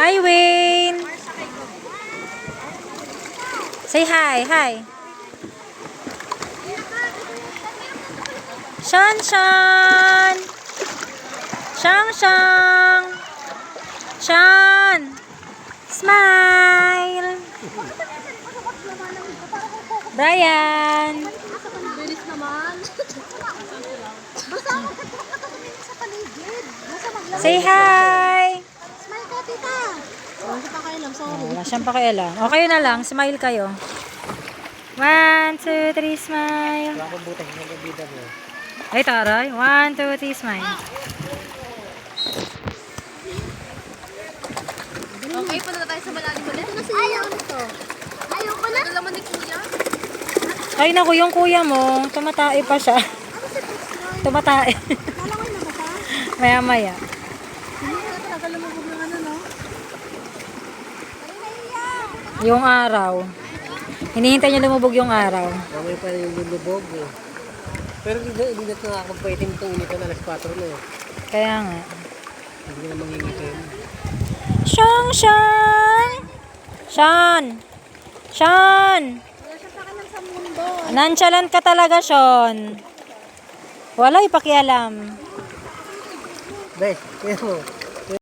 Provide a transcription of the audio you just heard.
Hi, Wayne. Say hi, hi. Sean, Sean. Shang, Shang. Sean. Smile. Brian. Bilis naman. Say hi. Smile ka, tita. Wala pa kayo lang, sorry. Wala siyang pakialam. O kayo na lang, smile kayo. One, two, three, smile. Ay, taray. One, two, three, smile. Okay, punta na tayo sa malalim ulit. Ito na si Ayaw nito. Ayaw ko na. Alam mo ni Kuya? Ay, naku, yung kuya mo, tumatae pa siya. Ano? Tumatae. Malaway na ba siya? maya, maya. Hindi na talaga lumubog ng ano, no? Yung araw. Hinihintay niya lumubog yung araw. Mamay pa yung lulubog eh. Pero hindi hindi na ito nakakapagpaitin itong initan alas 4 na eh. Kaya nga. Hindi na mangingitin. Sean, Sean! Sean! Sean! Nonchalant ka talaga, Sean. Wala ipakialam. Bes, kaya mo.